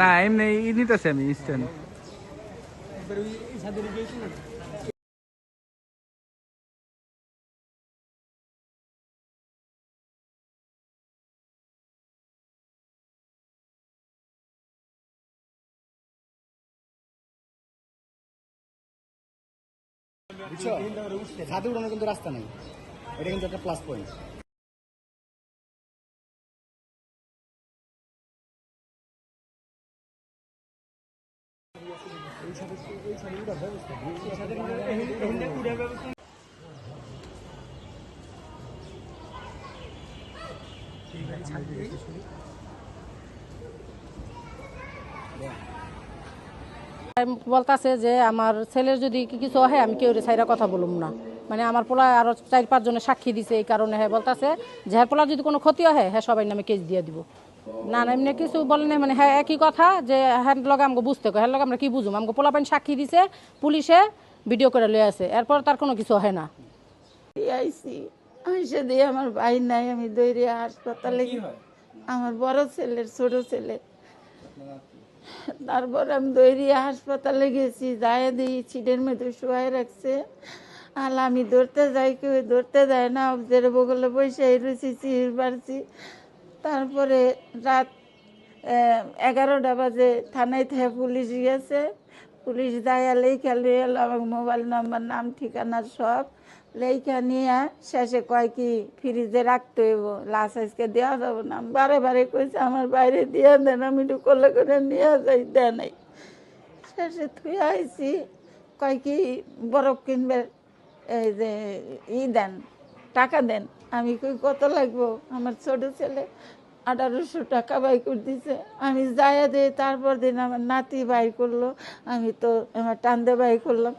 না, এমনি ই নিতেছি আমি স্ট্যান্ড একবার ওই এই ছাদের গিয়েছি না বুঝছ ছাদে উঠানোর কিন্তু রাস্তা নেই। এটা কিন্তু একটা প্লাস পয়েন্ট বলতাছে যে আমার ছেলের যদি কিছু হয়, আমি কেউ সাইরা কথা বলুম না। মানে আমার পোলা আরও চার পাঁচ জনে সাক্ষী দিছে এই কারণে হ্যাঁ বলতাছে, যে হ্যাঁ পোলা যদি কোনো ক্ষতি হয় হ্যাঁ সবাই নামে কেস দিয়ে দিব। না না এমনি কিছু বলে নাই মানে হ্যাঁ একই কথা যে হ্যাঁ লগে আমাকে বুঝতে কয় হ্যাঁ লগে আমরা কি বুঝুম? আমাকে পোলা সাক্ষী দিছে পুলিশে ভিডিও করে লয়ে আছে এরপর তার কোনো কিছু হয় না। আইসি আইসে দিয়ে আমার ভাই নাই আমি দৈরিয়া হাসপাতালে আমার বড় ছেলের ছোট ছেলে। তারপর আমি দৈরিয়া হাসপাতালে গেছি যাই দিই সিটের মধ্যে শুয়াই রাখছে। আর আমি ধরতে যাই কেউ ধরতে দেয় না অবজের বগলে বসে রয়েছি চির পারছি তারপরে রাত এগারোটা বাজে থানায় থেকে পুলিশ গেছে। পুলিশ দায়া লেখা লিয়ে আমার মোবাইল নাম্বার, নাম, ঠিকানা সব লেখা নিয়ে শেষে কয় কি, ফ্রিজে রাখতে হইব। লাশ আজকে দেওয়া যাবে না। বারে বারে কইছে, আমার বাইরে দিয়ে দেন, আমি একটু করলে করে নিয়ে যাই দেয় নাই। শেষে থুই আইছি, কয় কি, বরফ কিনবে, এই যে ই দেন, টাকা দেন। আমি কই, কত লাগবো? আমার ছোট ছেলে আঠারোশো টাকা বাই করে দিছে। আমি যাইয়া দিই তারপর দিন আমার নাতি বাই করল। আমি তো আমার টান্দে বাই করলাম।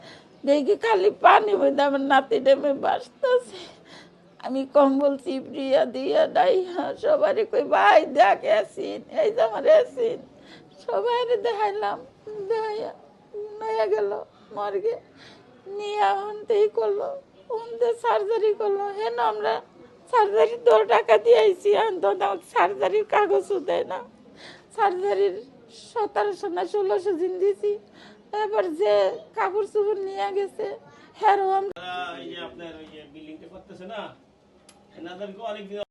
দেখি খালি পানি মধ্যে আমার নাতি ডেমে বাসতেছে আমি কম্বল চিপড়িয়া দিয়া ডাইয়া সবারই কই, ভাই, দেখ অ্যাসিন এই যে আমার অ্যাসিন সবাই দেখাইলাম, দেখাইয়া নয়া গেল মর্গে। নিয়ে হনতেই করল সার্জারি করল। হেন আমরা সার্জারি দশ টাকা দিয়ে আইসি আমাকে সার্জারির কাগজও দেয় না। সার্জারির সতেরোশো না ষোলোশো দিন দিছি। এবার যে কাপড় চোপড় নিয়ে গেছে হ্যাঁ আপনার ওই বিল্ডিংটা করতেছে না অনেকদিন